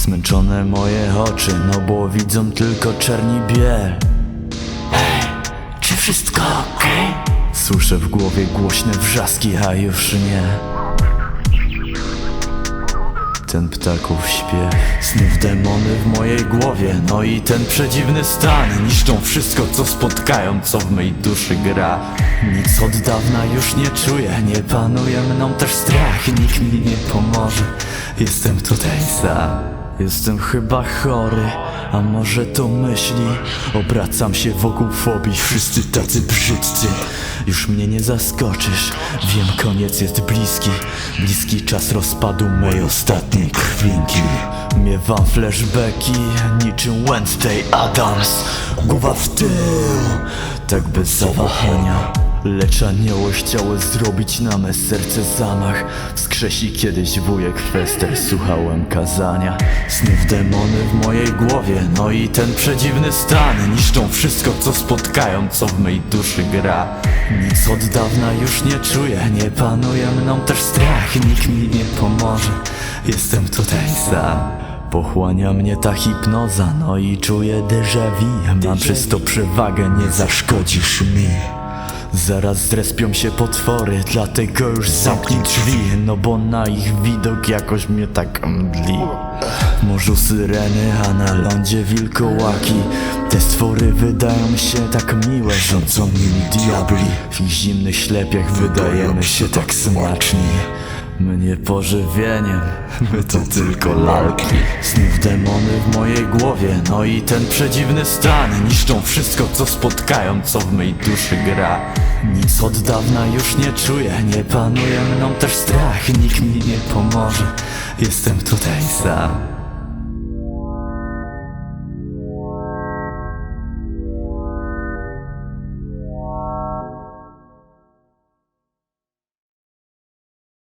Zmęczone moje oczy, no bo widzą tylko czerni biel. Czy wszystko okej? Słyszę w głowie głośne wrzaski, a już nie. Ten ptaków śpiew Znów demony w mojej głowie No i ten przedziwny stan. Niszczą wszystko co spotkają Co w mej duszy gra. Nic od dawna już nie czuję Nie panuje mną też strach. Nikt mi nie pomoże Jestem tutaj sam Jestem chyba chory, a może to myśli? Obracam się wokół fobii, wszyscy tacy brzydcy. Już mnie nie zaskoczysz, wiem koniec jest bliski. Bliski czas rozpadu mej ostatniej krwinki. Miewam flashbacki niczym Wednesday Adams. Głowa w tył, tak bez zawahania Lecz anioły chciały zrobić na me serce zamach. Wskrzesi kiedyś wujek Fester, słuchałem kazania. Znów demony w mojej głowie, no i ten przedziwny stan. Niszczą wszystko co spotkają, co w mej duszy gra. Nic od dawna już nie czuję, nie panuje mną też strach. Nikt mi nie pomoże, jestem tutaj sam. Pochłania mnie ta hipnoza, no i czuję déjà vu. Mam przez to przewagę, nie zaszkodzisz mi Zaraz zrespią się potwory, dlatego już zamknij drzwi No bo na ich widok jakoś mnie tak mdli. Morzu syreny, a na lądzie wilkołaki Te stwory wydają się tak miłe, rządzą nimi diabli. W ich zimnych ślepiach wydajemy się tak smaczni Mnie pożywieniem, my to tylko lalki. Znów demony w mojej głowie, no i ten przedziwny stan. Niszczą wszystko co spotkają, co w mej duszy gra. Nic od dawna już nie czuję, nie panuje mną też strach. Nikt mi nie pomoże, jestem tutaj sam